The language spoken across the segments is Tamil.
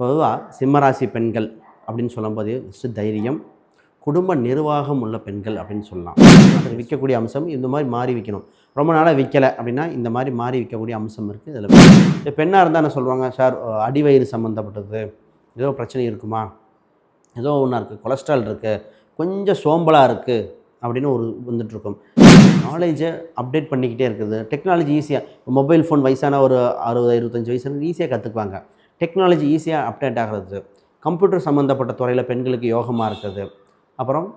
பொதுவாக சிம்மராசி பெண்கள் அப்படின்னு சொல்லும்போது ஃபஸ்ட்டு தைரியம் குடும்ப நிர்வாகம் உள்ள பெண்கள் அப்படின்னு சொல்லலாம். அது விற்கக்கூடிய அம்சம் இந்த மாதிரி மாறி விற்கணும் ரொம்ப நாளாக விற்கலை அப்படின்னா இந்த மாதிரி மாறி விற்கக்கூடிய அம்சம் இருக்குது இதில். பெண்ணாக இருந்தால் என்ன சொல்லுவாங்க? சார் அடிவயிறு சம்மந்தப்பட்டது ஏதோ பிரச்சனை இருக்குமா? ஏதோ ஒன்றா இருக்குது கொலஸ்ட்ரால் இருக்குது கொஞ்சம் சோம்பலாக இருக்குது அப்படின்னு ஒரு வந்துட்டுருக்கும் நாலேஜை அப்டேட் பண்ணிக்கிட்டே இருக்குது. டெக்னாலஜி ஈஸியாக மொபைல் ஃபோன் வயசான ஒரு அறுபது இருபத்தஞ்சி வயசு ஈஸியாக கற்றுக்குவாங்க டெக்னாலஜி ஈஸியாக அப்டேட் ஆகிறது கம்ப்யூட்டர் சம்மந்தப்பட்ட துறையில் பெண்களுக்கு யோகமாக இருக்குது. அப்புறம்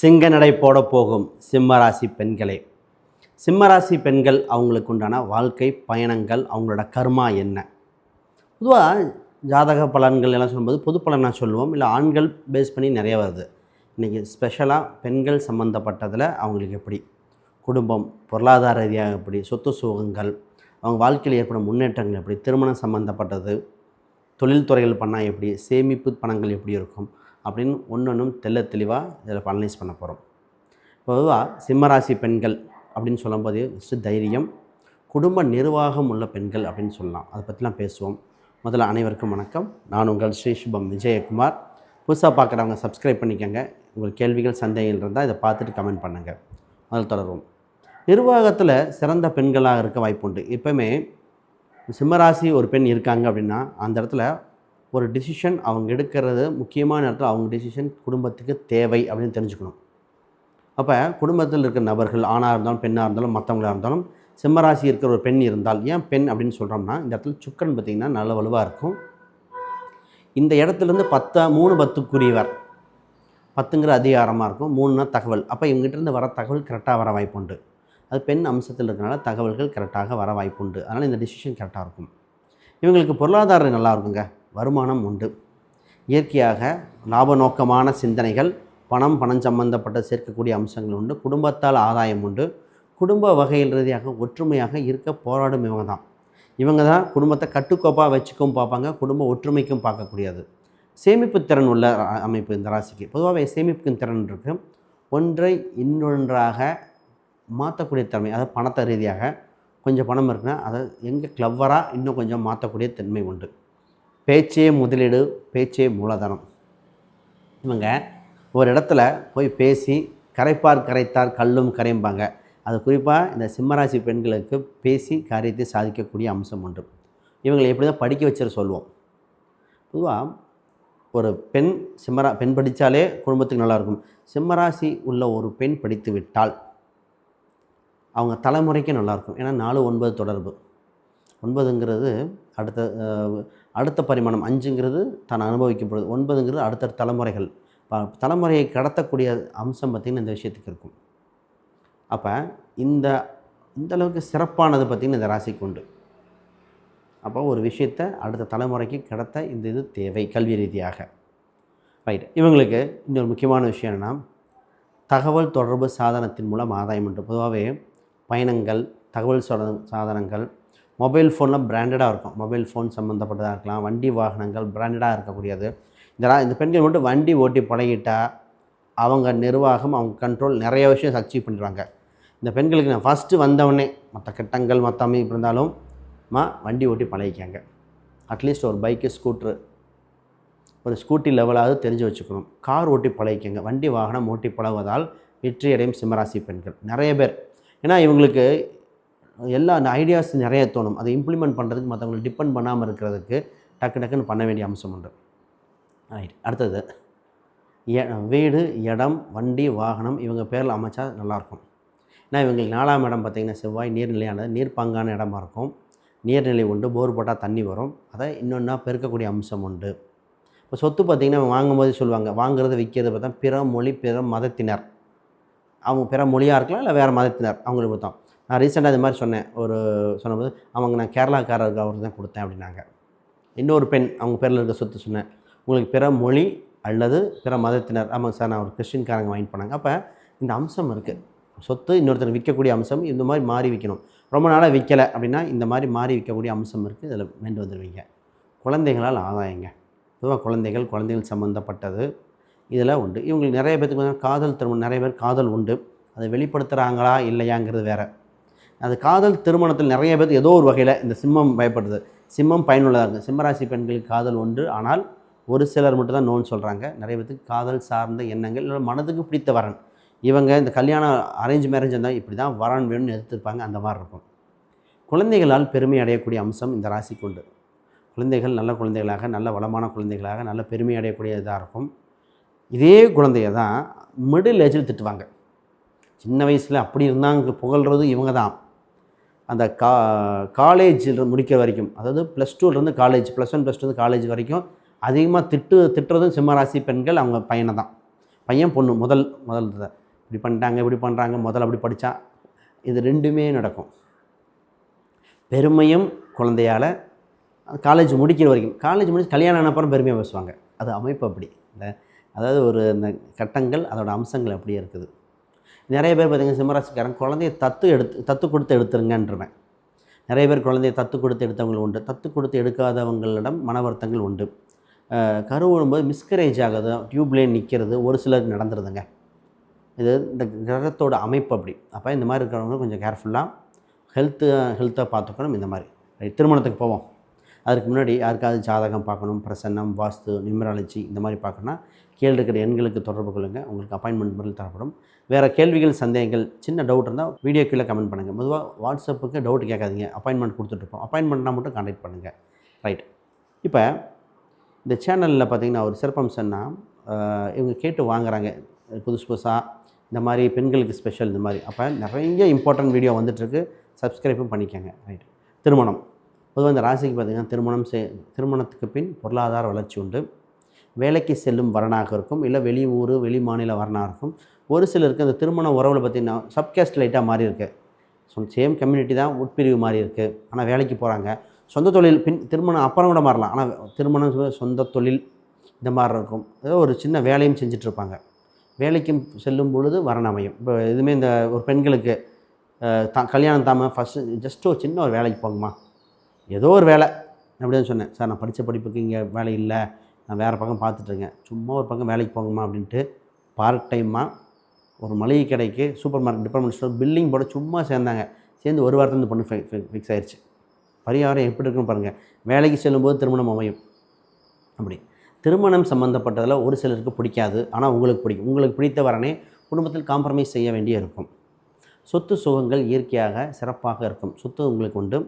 சிங்க நடை போட போகும் சிம்மராசி பெண்களே. சிம்மராசி பெண்கள் அவங்களுக்கு உண்டான வாழ்க்கை பயணங்கள் அவங்களோட கர்மா என்ன? பொதுவாக ஜாதக பலன்கள் எல்லாம் சொல்லும்போது பொது பலனாக சொல்லுவோம். இல்லை ஆண்கள் பேஸ் பண்ணி நிறைய வருது. இன்றைக்கி ஸ்பெஷலாக பெண்கள் சம்மந்தப்பட்டதில் அவங்களுக்கு எப்படி? குடும்பம் பொருளாதார ரீதியாக எப்படி? சொத்து சுகங்கள் அவங்க வாழ்க்கையில் ஏற்படும் முன்னேற்றங்கள் எப்படி? திருமணம் சம்மந்தப்பட்டது தொழில்துறைகள் பண்ணால் எப்படி? சேமிப்பு பணங்கள் எப்படி இருக்கும்? அப்படின்னு ஒன்று ஒன்றும் தெள்ள தெளிவாக இதில் அனலைஸ் பண்ண போகிறோம் பொதுவாக சிம்மராசி பெண்கள் அப்படின்னு சொல்லும்போது ஃபஸ்ட்டு தைரியம் குடும்ப நிர்வாகம் உள்ள பெண்கள் அப்படின்னு சொல்லலாம். அதை பற்றிலாம் பேசுவோம். முதல்ல அனைவருக்கும் வணக்கம். நான் உங்கள் ஸ்ரீ சுபம் விஜயகுமார். புதுசாக பார்க்குறவங்க சப்ஸ்கிரைப் பண்ணிக்கோங்க. உங்கள் கேள்விகள் சந்தேகங்கள் இருந்தால் இதை பார்த்துட்டு கமெண்ட் பண்ணுங்கள் அதில் தொடருவோம். நிர்வாகத்தில் சிறந்த பெண்களாக இருக்க வாய்ப்பு உண்டு. எப்போவுமே சிம்மராசி ஒரு பெண் இருக்காங்க அப்படின்னா அந்த இடத்துல ஒரு டிசிஷன் அவங்க எடுக்கிறது முக்கியமான இடத்துல அவங்க டிசிஷன் குடும்பத்துக்கு தேவை அப்படின்னு தெரிஞ்சுக்கணும். அப்போ குடும்பத்தில் இருக்கிற நபர்கள் ஆணாக இருந்தாலும் பெண்ணாக இருந்தாலும் மற்றவங்களாக இருந்தாலும் சிம்மராசி இருக்கிற ஒரு பெண் இருந்தால் ஏன் பெண் அப்படின்னு சொல்கிறோம்னா இந்த இடத்துல சுக்கன் பார்த்திங்கன்னா நல்ல வலுவாக இருக்கும். இந்த இடத்துலேருந்து பத்தா மூணு பத்துக்குரியவர். பத்துங்கிற அதிகாரமாக இருக்கும். மூணுனா தகவல். அப்போ இவங்ககிட்டருந்து வர தகவல் கரெக்டாக வர வாய்ப்புண்டு. அது பெண் அம்சத்தில் இருக்கனால தகவல்கள் கரெக்டாக வர வாய்ப்புண்டு. அதனால் இந்த டிசிஷன் கரெக்டாக இருக்கும். இவங்களுக்கு பொருளாதாரம் நல்லா இருக்குங்க. வருமானம் உண்டு. இயற்கையாக லாப நோக்கமான சிந்தனைகள் பணம் பணம் சம்பந்தப்பட்ட சேர்க்கக்கூடிய அம்சங்கள் உண்டு. குடும்பத்தால் ஆதாயம் உண்டு. குடும்ப வகையில் ரீதியாக ஒற்றுமையாக இருக்க போராடும் இவங்க தான் இவங்க தான் குடும்பத்தை கட்டுக்கோப்பாக வச்சுக்கவும் பார்ப்பாங்க. குடும்ப ஒற்றுமைக்கும் பார்க்கக்கூடியது. சேமிப்பு திறன் உள்ள அமைப்பு இந்த ராசிக்கு. பொதுவாகவே சேமிப்பு திறன் இருக்குது ஒன்றை இன்னொன்றாக மாற்றக்கூடிய தன்மை அதாவது பணத்தை ரீதியாக கொஞ்சம் பணம் இருக்குன்னா அதை எங்கே கிளவராக இன்னும் கொஞ்சம் மாற்றக்கூடிய தன்மை உண்டு. பேச்சே முதலீடு பேச்சே மூலதனம். இவங்க ஒரு இடத்துல போய் பேசி கரைப்பார் கரைத்தார் கல்லும் கரைம்பாங்க அது குறிப்பாக இந்த சிம்மராசி பெண்களுக்கு பேசி காரியத்தை சாதிக்கக்கூடிய அம்சம் உண்டு. இவங்களை எப்படி தான் படிக்க வச்சிட சொல்லுவோம் பொதுவாக ஒரு பெண் சிம்மரா பெண் படித்தாலே குடும்பத்துக்கு நல்லாயிருக்கும். சிம்மராசி உள்ள ஒரு பெண் படித்து விட்டால் அவங்க தலைமுறைக்கு நல்லாயிருக்கும். ஏன்னா நாலு ஒன்பது தொடர்பு. ஒன்பதுங்கிறது அடுத்த அடுத்த பரிமாணம். அஞ்சுங்கிறது தான் அனுபவிக்கப்படுது. ஒன்பதுங்கிறது அடுத்த தலைமுறைகள். ப- தலைமுறையை கடத்தக்கூடிய அம்சம் பார்த்திங்கன்னா இந்த விஷயத்துக்கு இருக்கும். அப்போ இந்த இந்த அளவுக்கு சிறப்பானது பார்த்திங்கன்னா இந்த ராசிக்கு உண்டு. அப்போ ஒரு விஷயத்தை அடுத்த தலைமுறைக்கு கடத்த இந்த இது தேவை கல்வி ரீதியாக. ரைட் இவங்களுக்கு இன்னொரு முக்கியமான விஷயம் என்னென்னா தகவல் தொடர்பு சாதனத்தின் மூலம் ஆதாயம் உண்டு. பொதுவாகவே பயணங்கள் தகவல் சாதனங்கள் மொபைல் ஃபோனில் பிராண்டடாக இருக்கும். மொபைல் ஃபோன் சம்மந்தப்பட்டதாக இருக்கலாம் வண்டி வாகனங்கள் பிராண்டடாக இருக்கக்கூடியது. இதெல்லாம் இந்த பெண்கள் மட்டும் வண்டி ஓட்டி பழகிட்டால் அவங்க நிர்வாகம் அவங்க கண்ட்ரோல் நிறைய விஷயம் அச்சீவ் பண்ணுறாங்க இந்த பெண்களுக்கு நான் ஃபஸ்ட்டு வந்தவொடனே மற்ற கட்டங்கள் மற்ற அமைப்பு இருந்தாலும் மா வண்டி ஓட்டி பழகிக்காங்க. அட்லீஸ்ட் ஒரு பைக்கு ஸ்கூட்ரு ஒரு ஸ்கூட்டி லெவலாவது தெரிஞ்சு வச்சுக்கணும். கார் ஓட்டி பழகிக்கங்க. வண்டி வாகனம் ஓட்டி பழகுவதால் வெற்றியடையும் சிம்மராசி பெண்கள். நிறைய பேர். ஏன்னா இவங்களுக்கு எல்லா அந்த ஐடியாஸ் நிறைய தோணும். அதை இம்ப்ளிமெண்ட் பண்ணுறதுக்கு மற்றவங்களை டிபெண்ட் பண்ணாமல் இருக்கிறதுக்கு டக்கு டக்குன்னு பண்ண வேண்டிய அம்சம் உண்டு. ரைட் அடுத்தது எ- வீடு இடம் வண்டி வாகனம் இவங்க பேரில் அமைச்சா நல்லாயிருக்கும் ஏன்னா இவங்களுக்கு நாலாம் இடம் பார்த்திங்கன்னா செவ்வாய் நீர்நிலையானது பங்கான இடமா இருக்கும். நீர்நிலை உண்டு போர் போட்டால் தண்ணி வரும். அதை இன்னொன்றா பெருக்கக்கூடிய அம்சம் உண்டு. இப்போ சொத்து பார்த்திங்கன்னா வாங்கும்போது சொல்லுவாங்க வாங்குறது விற்கிறது பார்த்தா பிற மொழி பிற மதத்தினர். அவங்க பிற மொழியாக இருக்கலாம் இல்லை வேறு மதத்தினர் அவங்களுக்கு பார்த்தோம். நான் ரீசெண்டாக இது மாதிரி சொன்னேன். ஒரு சொன்னபோது அவங்க நான் கேரளாக்காரருக்கு அவருக்கு தான் கொடுத்தேன் அப்படின்னாங்க. இன்னொரு பெண் அவங்க பேரில் இருக்க சொத்து சொன்னேன். உங்களுக்கு பிற மொழி அல்லது பிற மதத்தினர் ஆமாங்க சார் நான் ஒரு கிறிஸ்டின்காரங்க வாங்கி போனாங்க. அப்போ இந்த அம்சம் இருக்குது சொத்து இன்னொருத்தர் விற்கக்கூடிய அம்சம் இந்த மாதிரி மாறி விற்கணும் ரொம்ப நாளாக விற்கலை அப்படின்னா இந்த மாதிரி மாறி விற்கக்கூடிய அம்சம் இருக்குது இதில் வேண்டு வந்துடுவீங்க குழந்தைகளால் ஆதாயங்க. பொதுவாக குழந்தைகள் குழந்தைகள் சம்மந்தப்பட்டது இதெல்லாம் உண்டு. இவங்களுக்கு நிறைய பேர்த்துக்கு காதல் திருமணம் நிறைய பேர் காதல் உண்டு. அதை வெளிப்படுத்துகிறாங்களா இல்லையாங்கிறது வேறு. அது காதல் திருமணத்தில் நிறைய பேர் ஏதோ ஒரு வகையில் இந்த சிம்மம் பயப்படுது. சிம்மம் பயனுள்ளதாக இருக்குது சிம்மராசி பெண்களுக்கு காதல் உண்டு. ஆனால் ஒரு சிலர் மட்டும் தான் நோன்னு சொல்கிறாங்க நிறைய பேத்துக்கு காதல் சார்ந்த எண்ணங்கள் இல்லை மனதுக்கு பிடித்த வரன். இவங்க இந்த கல்யாணம் அரேஞ்ச் மேரேஜ் இருந்தால் இப்படி தான் வரான் வேணும்னு எதிர்த்திருப்பாங்க. அந்த மாதிரி இருக்கும். குழந்தைகளால் பெருமை அடையக்கூடிய அம்சம் இந்த ராசிக்கு உண்டு குழந்தைகள் நல்ல குழந்தைகளாக நல்ல வளமான குழந்தைகளாக நல்ல பெருமை அடையக்கூடிய இதாக இருக்கும். இதே குழந்தைய தான் மிடில் ஏஜில் திட்டுவாங்க. சின்ன வயசில் அப்படி இருந்தாங்க புகழ்றது இவங்க தான். அந்த கா காலேஜில் முடிக்கிற வரைக்கும் அதாவது ப்ளஸ் டூலேருந்து college plus one plus two college வரைக்கும் அதிகமாக திட்டு திட்டுறதும் சிம்மராசி பெண்கள் அவங்க பையனை தான். பையன் பொண்ணு முதல் முதல் இப்படி பண்ணிட்டாங்க இப்படி பண்ணுறாங்க முதல்ல அப்படி படித்தா இது ரெண்டுமே நடக்கும். பெருமையும் குழந்தையால் காலேஜ் முடிக்கிற வரைக்கும் காலேஜ் முடிச்சு கல்யாணம் ஆன அப்புறம் பெருமையாக பேசுவாங்க. அது அமைப்பு அப்படி. இந்த அதாவது ஒரு இந்த கட்டங்கள் அதோட அம்சங்கள் அப்படியே இருக்குது. நிறைய பேர் பார்த்திங்கன்னா சிம்மராசிக்காரன் குழந்தைய தத்து எடுத்து தத்து கொடுத்து எடுத்துருங்கன்றவன். நிறைய பேர் குழந்தைய தத்து கொடுத்து எடுத்தவங்க உண்டு. தத்து கொடுத்து எடுக்காதவங்களிடம் மன வருத்தங்கள் உண்டு. அஹ் கருவுழும்போது மிஸ்கரேஜ் ஆகுது டியூப்லேயே நிற்கிறது ஒரு சிலர் நடந்துருதுங்க. இது இந்த கிரகத்தோட அமைப்பு அப்படி. அப்போ இந்த மாதிரி இருக்கிறவங்க கொஞ்சம் கேர்ஃபுல்லாக ஹெல்த்து ஹெல்த்தாக பார்த்துக்கணும் இந்த மாதிரி. ரைட் திருமணத்துக்கு போவோம். அதுக்கு முன்னாடி யாருக்காவது ஜாதகம் பார்க்கணும் பிரசன்னம் வாஸ்து நிமராலஜி இந்த மாதிரி பார்க்கணும்னா கீழே இருக்கிற எண்களுக்கு தொடர்பு கொள்ளுங்கள் உங்களுக்கு அப்பாயின்மெண்ட் முறையில் தரப்படும். வேறு கேள்விகள் சந்தேகங்கள் சின்ன டவுட் இருந்தால் வீடியோ கீழே கமெண்ட் பண்ணுங்கள் பொதுவாக வாட்ஸ்அப்புக்கு டவுட் கேட்காதீங்க. அப்பாயின்மெண்ட் கொடுத்துட்ருப்போம் அப்பாயின்மெண்ட்னா மட்டும் கான்டாக்ட் பண்ணுங்கள் ரைட் இப்போ இந்த சேனலில் பார்த்தீங்கன்னா ஒரு சிறப்பம்சம்னா இவங்க கேட்டு வாங்குறாங்க. புதுசு புதுசாக இந்த மாதிரி பெண்களுக்கு ஸ்பெஷல் இந்த மாதிரி. அப்போ நிறைய இம்பார்ட்டன்ட் வீடியோ வந்துட்டுருக்கு. சப்ஸ்கிரைபும் பண்ணிக்கோங்க. ரைட் திருமணம். பொதுவாக இந்த ராசிக்கு பார்த்திங்கன்னா திருமணம் செய் திருமணத்துக்கு பின் பொருளாதார வளர்ச்சி உண்டு. வேலைக்கு செல்லும் வரனாக இருக்கும். இல்லை வெளி ஊர் வெளி மாநில வரனாக இருக்கும். ஒரு சிலருக்கு அந்த திருமண உறவில் பார்த்திங்கன்னா சப்கேஸ்ட் லைட்டாக மாறி இருக்கு. ஸோ சேம் கம்யூனிட்டி தான் உட்பிரிவு மாறி இருக்குது ஆனால் வேலைக்கு போகிறாங்க சொந்த தொழில் பின் திருமணம் அப்புறம் கூட மாறலாம். ஆனால் திருமணம் சொந்த தொழில் இந்த மாதிரி இருக்கும். ஏதோ ஒரு சின்ன வேலையும் செஞ்சிட்ருப்பாங்க வேலைக்கும் செல்லும் பொழுது வரன் அமையும் இப்போ இதுவுமே இந்த ஒரு பெண்களுக்கு தா கல்யாணம் தாம ஃபஸ்ட்டு ஜஸ்ட் ஒரு சின்ன ஒரு வேலைக்கு போங்கம்மா. ஏதோ ஒரு வேலை அப்படின்னு சொன்னேன். சார் நான் படித்த படிப்புக்கு இங்கே வேலை இல்லை. நான் வேறு பக்கம் பார்த்துட்ருக்கேன் சும்மா ஒரு பக்கம் வேலைக்கு போங்கம்மா அப்படின்ட்டு பார்ட் டைமாக ஒரு மளிகை கடைக்கு super market department store billing போட சும்மா சேர்ந்தாங்க. சேர்ந்து ஒரு வாரத்தில் இந்த பொண்ணு ஃபிக்ஸ் ஆயிடுச்சு பரிகாரம் எப்படி இருக்குன்னு பாருங்கள் வேலைக்கு செல்லும்போது திருமணம் அமையும். அப்படி. திருமணம் சம்மந்தப்பட்டதில் ஒரு சிலருக்கு பிடிக்காது ஆனால் உங்களுக்கு பிடிக்கும். உங்களுக்கு பிடித்த வரனே குடும்பத்தில் காம்ப்ரமைஸ் செய்ய வேண்டிய இருக்கும். சொத்து சுகங்கள் இயற்கையாக சிறப்பாக இருக்கும். சொத்து உங்களுக்கு உண்டு.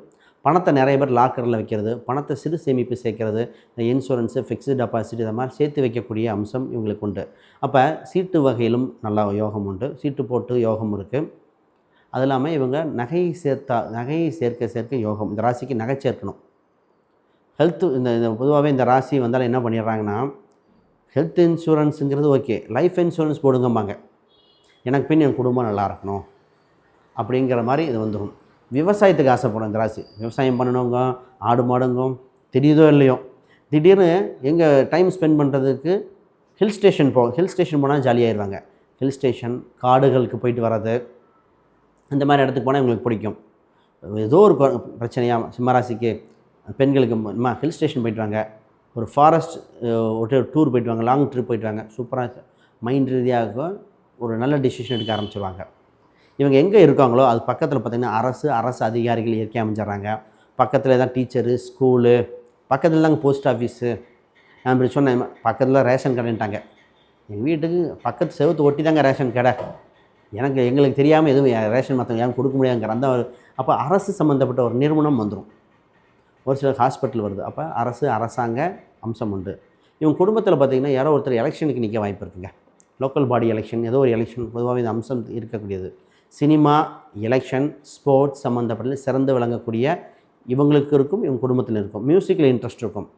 பணத்தை நிறைய பேர் லாக்கரில் வைக்கிறது பணத்தை சிறு சேமிப்பு சேர்க்கிறது இந்த இன்சூரன்ஸு ஃபிக்ஸ்டு டெபாசிட் இதை மாதிரி சேர்த்து வைக்கக்கூடிய அம்சம் இவங்களுக்கு உண்டு. அப்போ சீட்டு வகையிலும் நல்லா யோகம் உண்டு. சீட்டு போட்டு யோகம் இருக்குது அது இல்லாமல் இவங்க நகையை சேர்த்தா நகையை சேர்க்க சேர்க்க யோகம். இந்த ராசிக்கு நகை சேர்க்கணும். ஹெல்த்து இந்த இந்த பொதுவாகவே இந்த ராசி வந்தாலும் என்ன பண்ணிடுறாங்கன்னா ஹெல்த் இன்சூரன்ஸுங்கிறது ஓகே. லைஃப் இன்சூரன்ஸ் போடுங்கம்பாங்க. எனக்கு பின் என் குடும்பம் நல்லா இருக்கணும் அப்படிங்கிற மாதிரி இது வந்துடும். விவசாயத்துக்கு ஆசைப்படும் இந்த ராசி. விவசாயம் பண்ணணுங்க ஆடு மாடுங்க தெரியுதோ இல்லையோ. திடீர்னு எங்கே டைம் ஸ்பெண்ட் பண்ணுறதுக்கு ஹில் ஸ்டேஷன் போ ஹில் ஸ்டேஷன் போனால் ஜாலியாகிடுவாங்க ஹில் ஸ்டேஷன் காடுகளுக்கு போயிட்டு வர்றது இந்த மாதிரி இடத்துக்கு போனால் இவங்களுக்கு பிடிக்கும். ஏதோ ஒரு பிரச்சனையாக சிம்மராசிக்கு பெண்களுக்கு அம்மா ஹில் ஸ்டேஷன் போயிட்டு வாங்க ஒரு ஃபாரஸ்ட் ஒரு டூர் போயிட்டு வாங்க லாங் ட்ரிப் போயிட்டு வாங்க சூப்பராக மைண்ட் ரீதியாக ஒரு நல்ல டிசிஷன் எடுக்க ஆரம்பிச்சிருவாங்க. இவங்க எங்கே இருக்காங்களோ அது பக்கத்தில் பார்த்திங்கன்னா அரசு அரசு அதிகாரிகள் இயற்கை அமைஞ்சிடுறாங்க. பக்கத்தில் தான் டீச்சரு ஸ்கூலு பக்கத்தில் தாங்க போஸ்ட் ஆஃபீஸு நான் இப்படி சொன்னேன் பக்கத்தில் ரேஷன் கடைன்ட்டாங்க. எங்கள் வீட்டுக்கு பக்கத்து செவத்து ஒட்டி தாங்க ரேஷன் கடை. எனக்கு எங்களுக்கு தெரியாமல் எதுவும் ரேஷன் மற்றவங்க யாரும் கொடுக்க முடியாதுங்கிற அந்த ஒரு அப்போ அரசு சம்மந்தப்பட்ட ஒரு நிறுவனம் வந்துடும் ஒரு சில ஹாஸ்பிட்டல் வருது. அப்போ அரசு அரசாங்க அம்சம் உண்டு. இவங்க குடும்பத்தில் பார்த்திங்கன்னா யாரோ ஒருத்தர் எலெக்ஷனுக்கு நிற்க வாய்ப்பு இருக்குங்க. லோக்கல் பாடி எலெக்ஷன் ஏதோ ஒரு எலெக்ஷன் பொதுவாக இந்த அம்சம் இருக்கக்கூடியது. சினிமா எலெக்ஷன் ஸ்போர்ட்ஸ் சம்மந்தப்பட்ட சிறந்து விளங்கக்கூடிய இவங்களுக்கு இருக்கும் இவங்க குடும்பத்தில் இருக்கும். மியூசிக்கில் இன்ட்ரெஸ்ட் இருக்கும்.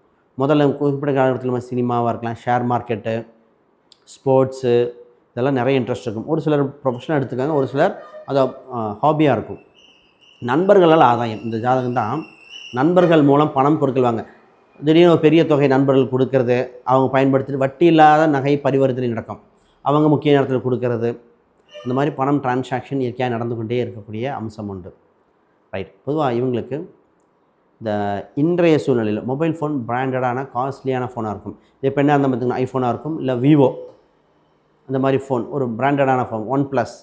முதல்ல குறிப்பிட்ட காலத்தில் சினிமாவாக இருக்கலாம் ஷேர் மார்க்கெட்டு ஸ்போர்ட்ஸு இதெல்லாம் நிறைய இன்ட்ரெஸ்ட் இருக்கும். ஒரு சிலர் ப்ரொஃபஷனாக எடுத்துக்காங்க ஒரு சிலர் அதை ஹாபியாக இருக்கும். நண்பர்களால் ஆதாயம். இந்த ஜாதகம் தான் நண்பர்கள் மூலம் பணம் பொருட்கள் வாங்க திடீர்னு ஒரு பெரிய தொகை நண்பர்கள் கொடுக்கறது அவங்க பயன்படுத்திட்டு வட்டி இல்லாத நகை பரிவர்த்தனை நடக்கும். அவங்க முக்கிய நேரத்தில் கொடுக்கறது இந்த மாதிரி பணம் டிரான்சாக்ஷன் இயற்கையாக நடந்து கொண்டே இருக்கக்கூடிய அம்சம் உண்டு. ரைட் பொதுவாக இவங்களுக்கு இந்த இன்றைய சூழ்நிலையில் மொபைல் ஃபோன் பிராண்டடான காஸ்ட்லியான ஃபோனாக இருக்கும். இது இப்போ என்ன அந்த பார்த்திங்கன்னா ஐஃபோனாக இருக்கும் இல்லை விவோ அந்த மாதிரி ஃபோன் ஒரு பிராண்டடான ஃபோன் ஒன் ப்ளஸ்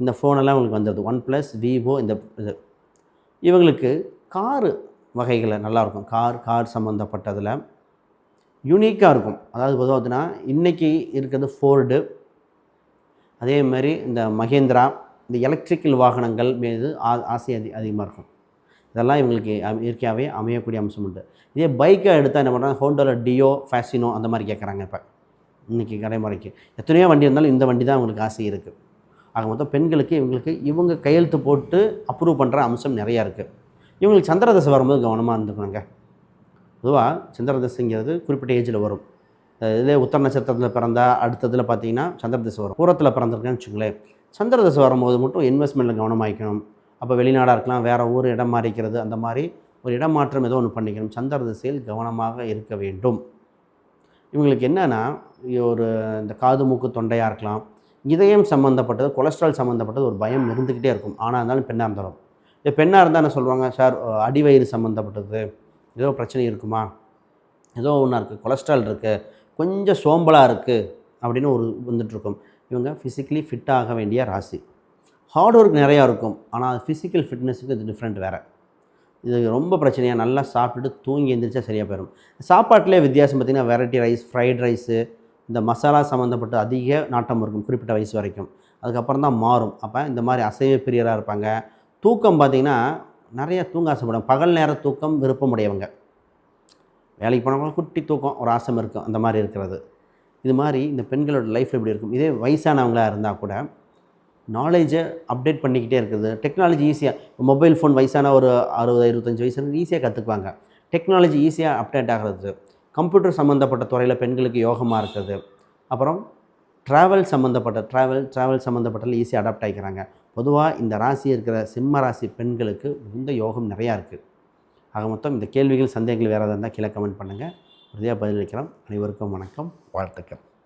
இந்த ஃபோனெல்லாம் இவங்களுக்கு வந்துடுது ஒன் ப்ளஸ் விவோ இந்த இது. இவங்களுக்கு காரு வகைகளில் நல்லாயிருக்கும். கார் கார் சம்மந்தப்பட்டதில் யூனிக்காக இருக்கும். அதாவது பொதுவாக பார்த்தீங்கன்னா இன்றைக்கி இருக்கிறது ஃபோர்டு அதே மாதிரி இந்த மகேந்திரா இந்த எலக்ட்ரிக்கல் வாகனங்கள் மீது ஆ ஆசை அதி அதிகமாக இருக்கும். இதெல்லாம் இவங்களுக்கு இயற்கையாகவே அமையக்கூடிய அம்சம் உண்டு. இதே பைக்கை எடுத்தால் என்ன பண்ணுறாங்க ஹோண்டாவில் டியோ ஃபேசினோ அந்த மாதிரி கேட்குறாங்க இப்போ. இன்றைக்கி கடைமுறைக்கு. எத்தனையோ வண்டி இருந்தாலும் இந்த வண்டி தான் அவங்களுக்கு ஆசை இருக்குது ஆக மொத்தம் பெண்களுக்கு இவங்களுக்கு இவங்க கையெழுத்து போட்டு அப்ரூவ் பண்ணுற அம்சம் நிறையா இருக்குது இவங்களுக்கு சந்திரதசை வரும்போது கவனமாக இருந்துக்கணுங்க. பொதுவாக சந்திரதசைங்கிறது குறிப்பிட்ட ஏஜில் வரும். இதே உத்தர நட்சத்திரத்தில் பிறந்தால் அடுத்ததில் பார்த்தீங்கன்னா சந்திரதசை வரும். பூரத்தில் பிறந்திருக்கேன்னு வச்சுங்களேன் சந்திரதசை வரும்போது மட்டும் இன்வெஸ்ட்மெண்ட்டில் கவனமாகிக்கணும் அப்போ வெளிநாடாக இருக்கலாம் வேறு ஊர் இடம் மாறிக்கிறது அந்த மாதிரி ஒரு இடம் மாற்றம் ஏதோ ஒன்று பண்ணிக்கணும். சந்திரதசையில் கவனமாக இருக்க வேண்டும். இவங்களுக்கு என்னென்னா ஒரு இந்த காது மூக்கு தொண்டையாக இருக்கலாம். இதயம் சம்மந்தப்பட்டது கொலஸ்ட்ரால் சம்மந்தப்பட்டது ஒரு பயம் இருந்துக்கிட்டே இருக்கும். ஆனால் இருந்தாலும் பெண்ணாக இருந்தாலும் இது பெண்ணாக இருந்தால் என்ன சொல்லுவாங்க? சார் அடிவயிறு சம்மந்தப்பட்டது ஏதோ பிரச்சனை இருக்குமா? ஏதோ ஒன்றா இருக்குது கொலஸ்ட்ரால் இருக்குது கொஞ்சம் சோம்பலாக இருக்குது அப்படின்னு ஒரு வந்துட்டுருக்கும். இவங்க ஃபிசிக்கலி ஃபிட் ஆக வேண்டிய ராசி. ஹார்ட் ஒர்க் நிறையா இருக்கும். ஆனால் அது ஃபிசிக்கல் ஃபிட்னஸுக்கு இது டிஃப்ரெண்ட் வேறு. இது ரொம்ப பிரச்சனையாக நல்லா சாப்பிட்டுட்டு தூங்கி எழுந்திரிச்சா சரியாக போயிடும் சாப்பாட்டிலே வித்தியாசம் பார்த்திங்கன்னா வெரைட்டி ரைஸ் ஃப்ரைட் ரைஸு இந்த மசாலா சம்மந்தப்பட்ட அதிக நாட்டம் இருக்கும். குறிப்பிட்ட வயசு வரைக்கும். அதுக்கப்புறம் தான் மாறும். அப்போ இந்த மாதிரி அசைவ பிரியராக இருப்பாங்க. தூக்கம் பார்த்திங்கன்னா நிறைய தூங்க ஆசைப்படுவாங்க பகல் நேர தூக்கம் விருப்பமுடையவங்க. வேலைக்கு போனவங்க குட்டி தூக்கம் ஒரு ஆசம் இருக்கும். அந்த மாதிரி இருக்கிறது. இது மாதிரி இந்த பெண்களோட லைஃப் எப்படி இருக்கும்? இதே வயசானவங்களா இருந்தால் கூட நாலேஜை அப்டேட் பண்ணிக்கிட்டே இருக்குது டெக்னாலஜி ஈஸியாக மொபைல் ஃபோன் வயசான ஒரு அறுபது இருபத்தஞ்சி வயசு ஈஸியாக கற்றுக்குவாங்க டெக்னாலஜி ஈஸியாக அப்டேட் ஆகிறது. கம்ப்யூட்டர் சம்மந்தப்பட்ட துறையில் பெண்களுக்கு யோகமாக இருக்குது. அப்புறம் ட்ராவல் சம்மந்தப்பட்ட ட்ராவல் ட்ராவல் சம்மந்தப்பட்டதில் ஈஸியாக அடாப்ட் ஆகிக்கிறாங்க பொதுவாக இந்த ராசி இருக்கிற சிம்ம ராசி பெண்களுக்கு மிகுந்த யோகம் நிறையா இருக்குது ஆக மொத்தம் இந்த கேள்விகள் சந்தேகங்கள் வேறு இருந்தால் கீழே கமெண்ட் பண்ணுங்கள் உறுதியாக பதிலளிக்கிறோம். அனைவருக்கும் வணக்கம். வாழ்த்துக்கள்.